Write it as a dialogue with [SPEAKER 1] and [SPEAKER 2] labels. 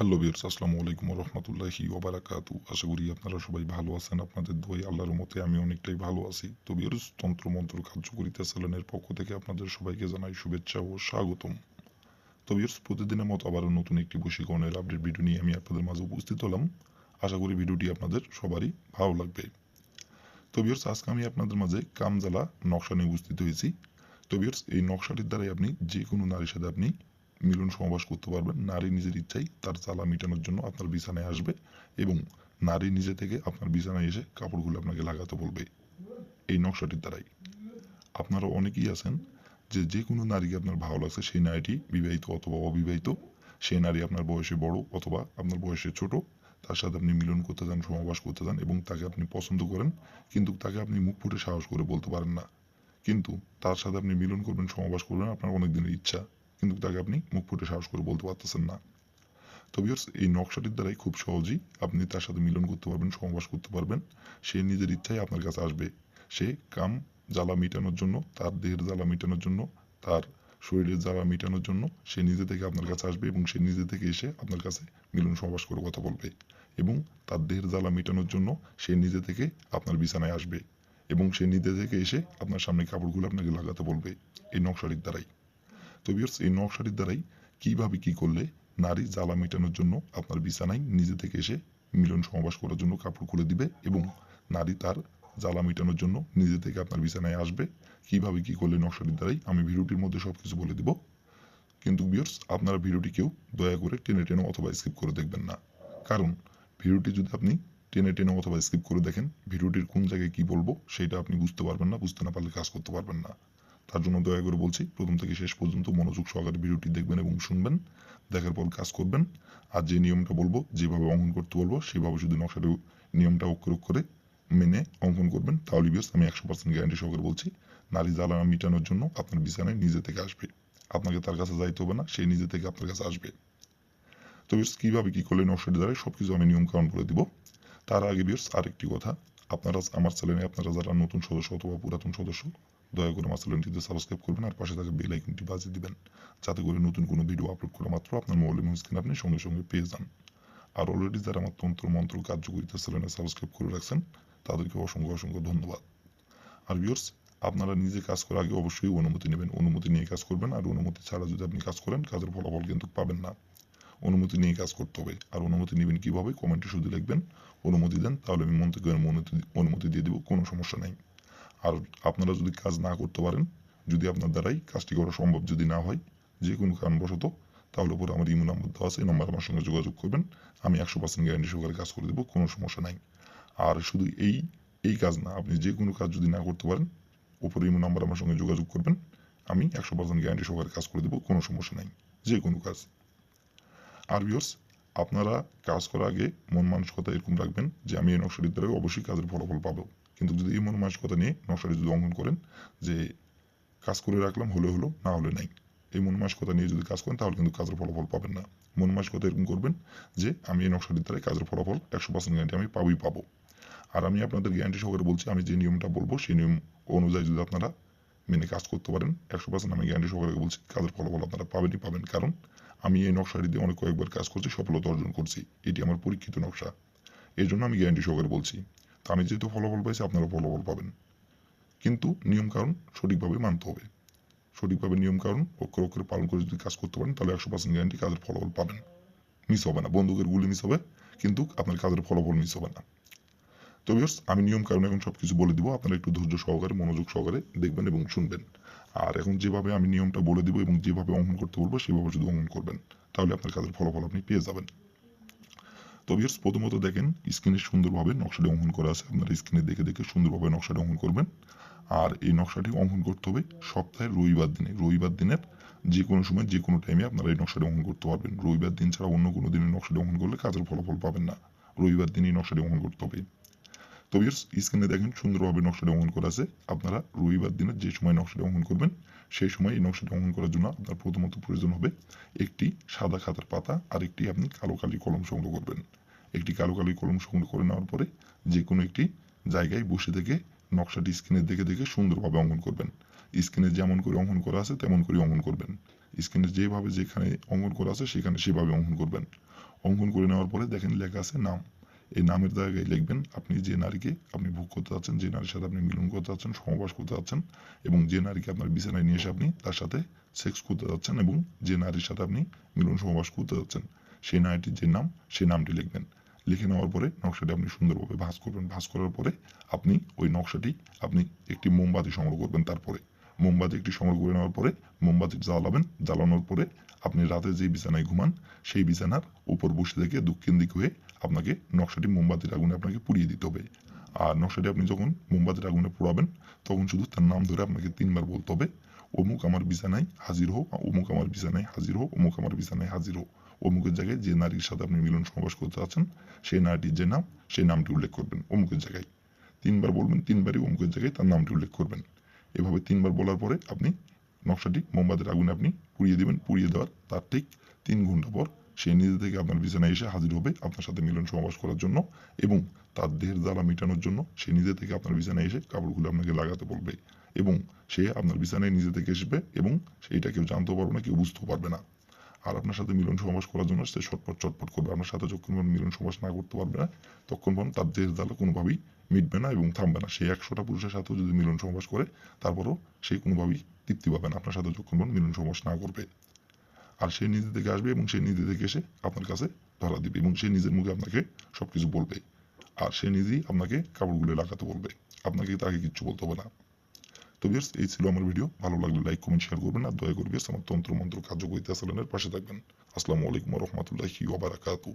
[SPEAKER 1] Hello বিয়ার্স আসসালামু আলাইকুম রহমতুল্লাহি ওবারাকাতু। আশা করি আপনারা সবাই ভালো আছেন, আপনাদের দোয়াই আল্লাহর মতে আমি অনেকটাই ভালো আছি। তো বিয়ার্স তন্ত্র মন্ত্র কার্যকরিতা চ্যানেলের পক্ষ থেকে আপনাদের সবাইকে জানাই শুভেচ্ছা ও স্বাগতম। তো বিয়ার্স প্রতিদিনের মতো আবারও নতুন একটি বশীকরণের আপডেট ভিডিও নিয়ে আমি আপনাদের মাঝে উপস্থিত হলাম। আশা করি ভিডিওটি আপনাদের সবারই ভালো লাগবে। তো বিয়ার্স আজকে আমি আপনাদের মাঝে কামজালা নকশা নিয়ে উপস্থিত হয়েছি। তো বিয়ার্স এই নকশাটির দ্বারাই আপনি যে কোনো নারীর সাথে আপনি মিলন সমাবাস করতে পারবেন। নারী নিজের ইচ্ছাই তার জ্বালা মেটানোর জন্য আপনার বিছানায় আসবে এবং নারী নিজে থেকে আপনার বিছানায় এসে কাপড়গুলো আপনাকে লাগাতে বলবে। এই নকশাটির দ্বারাই। আপনারা অনেকেই আছেন যে যে কোনো নারীকে আপনার ভালো লাগছে, সেই নারীটি বিবাহিত অথবা অবিবাহিত, সেই নারী আপনার বয়সে বড় অথবা আপনার বয়সে ছোট, তার সাথে আপনি মিলন করতে চান সমাবাস করতে চান এবং তাকে আপনি পছন্দ করেন, কিন্তু তাকে আপনি মুখ ফুটে সাহস করে বলতে পারেন না। কিন্তু তার সাথে আপনি মিলন করবেন সমাবাস করবেন আপনার অনেক দিনের ইচ্ছা। কিন্তু তাকে আপনি মুখ ফুটে সাহস করে বলতে পারতেছেন না। তো ভিউয়ার্স এই নকশাটির দ্বারাই খুব সহজেই আপনি তার সাথে মিলন করতে পারবেন সমাবাস করতে পারবেন। সে নিজের ইচ্ছায় আপনার কাছে আসবে। সে কাম জ্বালা মেটানোর জন্য, তার দেহের জ্বালা মেটানোর জন্য, তার শরীরের জ্বালা মেটানোর জন্য সে নিজে থেকে আপনার কাছে আসবে এবং সে নিজে থেকে এসে আপনার কাছে মিলন সমাবাস করে কথা বলবে এবং তার দেহের জ্বালা মেটানোর জন্য সে নিজে থেকে আপনার বিছানায় আসবে এবং সে নিজে থেকে এসে আপনার সামনে কাপড়গুলো আপনাকে লাগাতে বলবে। এই নকশাটির দ্বারাই। তো ভিউয়ার্স এই নকশাটির দ্বারাই কীভাবে কি করলে নারী জ্বালা মেটানোর জন্য আপনার বিছানায় নিজে থেকে এসে মিলন সমাবাস করার জন্য কাপড় খুলে দিবে এবং নারী তার জ্বালা মেটানোর জন্য নিজে থেকে আপনার বিছানায় আসবে? কীভাবে কি করলে নকশাটির দ্বারাই? আমি ভিডিওটির মধ্যে সব কিছু বলে দিব। কিন্তু ভিউয়ার্স আপনারা ভিডিওটি কেউ দয়া করে টেনে টেনে অথবা স্কিপ করে দেখবেন না। কারণ ভিডিওটি যদি আপনি টেনে টেনে অথবা স্কিপ করে দেখেন, ভিডিওটির কোন জায়গায় কি বলব সেটা আপনি বুঝতে পারবেন না, বুঝতে না পারলে কাজ করতে পারবেন না। তার জন্য দয়া করে বলছি, প্রথম থেকে শেষ পর্যন্ত মনোযোগ সহকারে ভিডিওটি দেখবেন এবং শুনবেন, দেখার পর কাজ করবেন। আর যে নিয়মটা বলব, যেভাবে অঙ্কন করতে বলব, সেভাবে শুধু নকশাটা নিয়মটা অক্ষর করে মেনে অঙ্কন করবেন, তাহলে বিয়াস আমি একশো পার্সেন্ট গ্যারান্টি সহকারে বলছি, নারী জ্বালা মেটানোর জন্য আপনার বিছানায় নিজে থেকে আসবে। আপনাকে তার কাছে যাইতে হবে না, সে নিজে থেকে আপনার কাছে আসবে। তো বিয়াস কীভাবে কী করলে নকশাটি দ্বারা সব কিছু আমি নিয়ম কারণ করে দিব। তার আগে বিয়ার্স আরেকটি কথা, আপনারা, আমার চ্যানেলে আপনারা যারা নতুন সদস্য অথবা পুরাতন সদস্য দয়া করে আমার চ্যানেলটিতে সাবস্ক্রাইব করবেন আর পাশে থাকা বেল আইকনটি বাজিয়ে দিবেন, যাতে করে নতুন কোনো ভিডিও আপলোড করা মাত্র আপনার মোবাইল এবং স্ক্রিন আপনি সঙ্গে সঙ্গে পেয়ে যান। আর অলরেডি যারা আমার তন্ত্র মন্ত্র কার্যকরিতা চ্যানেলে সাবস্ক্রাইব করে রাখছেন, তাদেরকে অসংখ্য অসংখ্য ধন্যবাদ। আর ভিউর্স আপনারা নিজে কাজ করার আগে অবশ্যই অনুমতি নেবেন। অনুমতি নিয়ে কাজ করবেন আর অনুমতি ছাড়া যদি আপনি কাজ করেন, কাজের ফলাফল কিন্তু পাবেন না। অনুমতি নিয়ে কাজ করতে হবে। আর অনুমতি নেবেন কীভাবে, কমেন্টে শুধু লিখবেন, অনুমতি দেন, তাহলে আমি মন অনুমতি অনুমতি দিয়ে দেবো, কোনো সমস্যা নাই। আর আপনারা যদি কাজ না করতে পারেন, যদি আপনার দ্বারাই কাজটি করা সম্ভব যদি না হয়, যে কোনো কারণবশত, তাহলে পরে আমার ইমো নাম্বার দেওয়া আছে, এই নাম্বার আমার সঙ্গে যোগাযোগ করবেন। আমি একশো পার্সেন্ট গ্যারান্টি সহকারে কাজ করে দেবো, কোনো সমস্যা নাই। আর শুধু এই এই কাজ না, আপনি যে কোনো কাজ যদি না করতে পারেন ওপরে ইমো নাম্বার আমার সঙ্গে যোগাযোগ করবেন। আমি একশো পার্সেন্ট গ্যারান্টি সহকারে কাজ করে দেবো, কোনো সমস্যা নাই, যে কোনো কাজ। আর ভিউর্স আপনারা কাজ করার আগে মন মানসিকতা এরকম রাখবেন যে আমি এই নকশাটির দ্বারা অবশ্যই কাজের ফলাফল পাবো। কিন্তু যদি এই মন মানসিকতা নিয়ে নকশাটি যদি অঙ্কন করেন যে কাজ করে রাখলাম, হলে হলো, না হলে নাই। এই মন মানসিকতা নিয়ে যদি কাজ করেন, তাহলে কিন্তু কাজের ফলাফল পাবেন না। মন মানসিকতা এরকম করবেন যে আমি এই নকশাটির দ্বারা কাজের ফলাফল একশো পার্সেন্ট গ্যারান্টি আমি পাবই, পাবো। আর আমি আপনাদের গ্যারান্টি সহকারে বলছি, আমি যে নিয়মটা বলব, সেই নিয়ম অনুযায়ী যদি আপনারা মেনে কাজ করতে পারেন, একশো পার্সেন্ট আমি গ্যারান্টি সহকারে বলছি, কাজের ফলাফল আপনারা পাবেনই পাবেন। কারণ আমি এই নকশাটি দিয়ে অনেক কয়েকবার কাজ করছি, সফলতা অর্জন করছি। এটি আমার পরীক্ষিত নকশা। এই জন্য আমি গ্যারান্টি সহকারে বলছি, তা আমি যেহেতু ফলাফল পাইছি, আপনারা ফলাফল পাবেন। কিন্তু নিয়মকানুন সঠিকভাবে মানতে হবে। সঠিকভাবে নিয়মকানুন অক্ষর অক্ষরে পালন করে যদি কাজ করতে পারেন, তাহলে একশো পার্সেন্ট গ্যারান্টি কাজের ফলাফল পাবেন। মিস হবে না। বন্দুকের গুলি মিস হবে, কিন্তু আপনার কাজের ফলাফল মিস হবে না। তো ভিউয়ার্স আমি নিয়ম কারণ এখন সব কিছু বলে দিব। আপনারা একটু ধৈর্য সহকারে, মনোযোগ সহকারে দেখবেন এবং শুনবেন। আর এখন যেভাবে আমি নিয়মটা বলে দিব এবং যেভাবে অঙ্কন করতে বলব, সেভাবে শুধু অঙ্কন করবেন। তাহলে আপনার কাজের ফলাফল আপনি পেয়ে যাবেন। তো প্রথমত দেখেন স্ক্রিনে সুন্দরভাবে নকশাটি অঙ্কন করা আছে। আপনারা স্ক্রিনে দেখে দেখে সুন্দরভাবে নকশাটি অঙ্কন করবেন। আর এই নকশাটি অঙ্কন করতে হবে সপ্তাহের রবিবার দিনে। রবিবার দিনের যে কোনো সময়, যে কোনো টাইমে আপনারা এই নকশাটি অঙ্কন করতে পারবেন। রবিবার দিন ছাড়া অন্য কোনো দিনে নকশাটি অঙ্কন করলে কাজের ফলাফল পাবেন না। রবিবার দিনই নকশাটি অঙ্কন করতে হবে। তো ভিউয়ার্স স্ক্রিনে দেখেন সুন্দরভাবে নকশাটি অঙ্কন করা আছে। আপনারা রবিবার দিনের যে সময় নকশাটি অঙ্কন করবেন, সেই সময় এই নকশাটি অঙ্কন করার জন্য আপনার প্রথমত প্রয়োজন হবে একটি সাদা খাতার পাতা আর একটি আপনি কালো কালি কলম সংগ্রহ করবেন। একটি কালো কালি কলম সংগ্রহ করে নেওয়ার পরে যে কোনো একটি জায়গায় বসে থেকে নকশাটি স্ক্রিনে দেখে দেখে সুন্দরভাবে অঙ্কন করবেন। স্ক্রিনে যেমন করে অঙ্কন করা আছে, তেমন করে অঙ্কন করবেন। স্ক্রিনে যেভাবে যেখানে অঙ্কন করা আছে, সেখানে সেভাবে অঙ্কন করবেন। অঙ্কন করে নেওয়ার পরে দেখেন লেখা আছে নাম। এই নামের জায়গায় লিখবেন, আপনি যে নারীকে আপনি ভোগ করতে যাচ্ছেন, যে নারীর সাথে আপনি মিলন করতে যাচ্ছেন সমবাস করতে যাচ্ছেন, এবং যে নারীকে আপনার বিছানায় নিয়ে এসে আপনি তার সাথে সেক্স করতে যাচ্ছেন এবং যে নারীর সাথে আপনি মিলন সমবাস করতে যাচ্ছেন, সেই নারীটির যে নাম, সেই নামটি লিখবেন। লিখে নেওয়ার পরে নকশাটি আপনি সুন্দরভাবে ভাঁজ করবেন। ভাঁজ করার পরে আপনি ওই নকশাটি আপনি একটি মোমবাতি সংগ্রহ করবেন তারপরে। মোমবাতি একটি সংগ্রহ করে নেওয়ার পরে মোমবাতি জ্বালাবেন, জ্বালানোর পরে আপনি রাতে যে বিছানায় ঘুমান, সেই বিছানার উপর বসে থেকে দক্ষিণ দিক হয়ে আপনাকে নকশাটি মোমবাতির আগুনে আপনাকে পুড়িয়ে দিতে হবে। আর নকশাটি আপনি যখন মোমবাতির আগুনে পোড়াবেন, তখন শুধু তার নাম ধরে আপনাকে তিনবার বলতে হবে, অমুক আমার বিছানায় হাজির হোক অমুক আমার বিছানায় হাজির হোক অমুক আমার বিছানায় হাজির হোক অমুকের জায়গায় যে নারীর সাথে আপনি মিলন সমাবেশ করতে আছেন সেই নারীটির যে নাম সেই নামটি উল্লেখ করবেন অমুকের জায়গায়। তিনবার বলবেন, তিনবারই অমুকের জায়গায় তার নামটি উল্লেখ করবেন। এভাবে তিনবার বলার পরে আপনি নকশাটি মোমবাতির আগুনে আপনি পুড়িয়ে দেবেন, পুড়িয়ে দেওয়ার তার ঠিক তিন ঘণ্টা পর সে নিজে থেকে আপনার বিছানায় এসে হাজির হবে আপনার সাথে মিলন সমাবেশ করার জন্য এবং তার দেহের জ্বালা মেটানোর জন্য সে নিজে থেকে আপনার বিছানায় এসে কাপড়গুলো আপনাকে লাগাতে বলবে এবং সে আপনার বিছানায় নিজে থেকে আসবে এবং সেইটা কেউ জানতেও পারবে না, কেউ বুঝতেও পারবে না। আর আপনার সাথে মিলন সমাবেশ করার জন্য সে ছটপট চটপট করবে। আপনার সাথে যখন মিলন সমাবেশ না করতে পারবে না, তখন তার দেহের জ্বালা কোনোভাবেই মিটবে না এবং থামবে না। সে একশোটা পুরুষের সাথেও যদি মিলন সমাবেশ করে, তারপরও সে কোনোভাবেই তৃপ্তি পাবে না। আপনার সাথে যখন মিলন সমাবেশ না করবে। আর সে নিজে থেকে আসবে এবং সে নিজে থেকে এসে আপনার কাছে ধরা দিবে এবং সে নিজের মুখে আপনাকে সবকিছু বলবে। আর সে নিজেই আপনাকে কাপড়গুলো লাগাতে বলবে। আপনাকে তাকে কিচ্ছু বলতে হবে না। তো বিয়ার্স এই ছিল আমার ভিডিও ভালো লাগলে লাইক কমেন্ট শেয়ার করবেন। আর দয়া করে বিয়ার্স আমার তন্ত্র মন্ত্র কার্যকরিতা সালানের পাশে থাকবেন। আসসালামু আলাইকুম রহমতুল্লাহি ওবারাকাতু